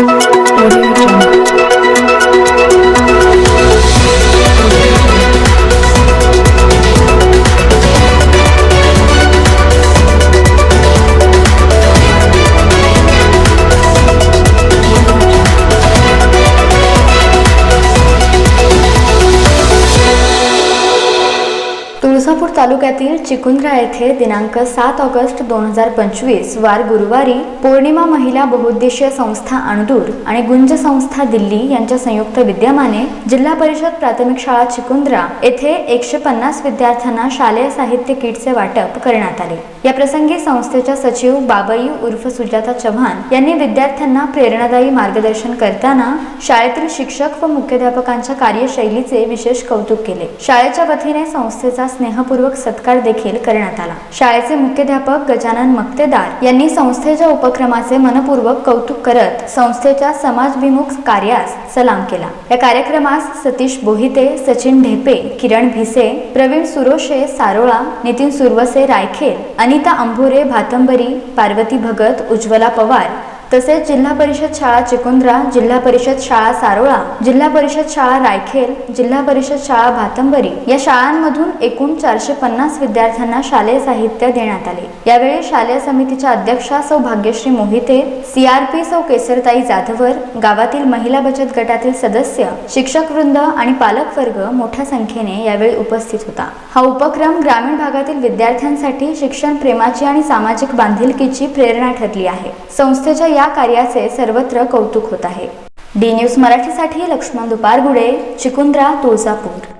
Música Tuljapur तालुक्यातील चिकुंद्रा येथे दिनांक सात ऑगस्ट दोन हजार पंचवीस वार गुरुवारी पौर्णिमा महिला बहुउद्देशीय संस्था अणदूर आणि गुंज संस्था दिल्ली यांच्या संयुक्त विद्यमाने जिल्हा परिषद प्राथमिक शाळा चिकुंद्रा येथे एकशे पन्नास विद्यार्थ्यांना शालेय साहित्य किटचे वाटप करण्यात आले. या प्रसंगी संस्थेच्या सचिव बाबई उर्फ सुजाता चव्हाण यांनी विद्यार्थ्यांना प्रेरणादायी मार्गदर्शन करताना शाळेतील शिक्षक व मुख्याध्यापकांच्या कार्यशैलीचे विशेष कौतुक केले. शाळेच्या वतीने संस्थेचा स्नेह स्नेहपूर्वक सत्कार देखील करण्यात आला. शाळेचे मुख्याध्यापक गजानन मक्तेदार यांनी संस्थेच्या उपक्रमाचे मनपूर्वक कौतुक करत संस्थेच्या समाजभिमुख कार्यास सलाम केला. या कार्यक्रमास सतीश बोहिते सचिन ढेपे किरण भिसे प्रवीण सुरोशे सारोळा नितीन सुरवसे रायखेल अनिता अंभोरे भातंबरी पार्वती भगत उज्ज्वला पवार तसेच जिल्हा परिषद शाळा चिकुंद्रा जिल्हा परिषद शाळा सारोळा जिल्हा परिषद शाळा रायखेल जिल्हा परिषद शाळा भातंबरी या शाळांमधून एकूण चारशे पन्नास विद्यार्थ्यांना शालेय साहित्य देण्यात आले. यावेळी शालेय समितीच्या अध्यक्षा सौ भाग्यश्री मोहिते सीआरपी सौ केसरताई जाधवर गावातील महिला बचत गटातील सदस्य शिक्षक वृंद आणि पालक वर्ग मोठ्या संख्येने यावेळी उपस्थित होता. हा उपक्रम ग्रामीण भागातील विद्यार्थ्यांसाठी शिक्षण प्रेमाची आणि सामाजिक बांधिलकीची प्रेरणा ठरली आहे. संस्थेच्या या कार्याचे सर्वत्र कौतुक होत आहे. डी न्यूज मराठीसाठी लक्ष्मण दुपारगुडे चिकुंद्रा तुळजापूर.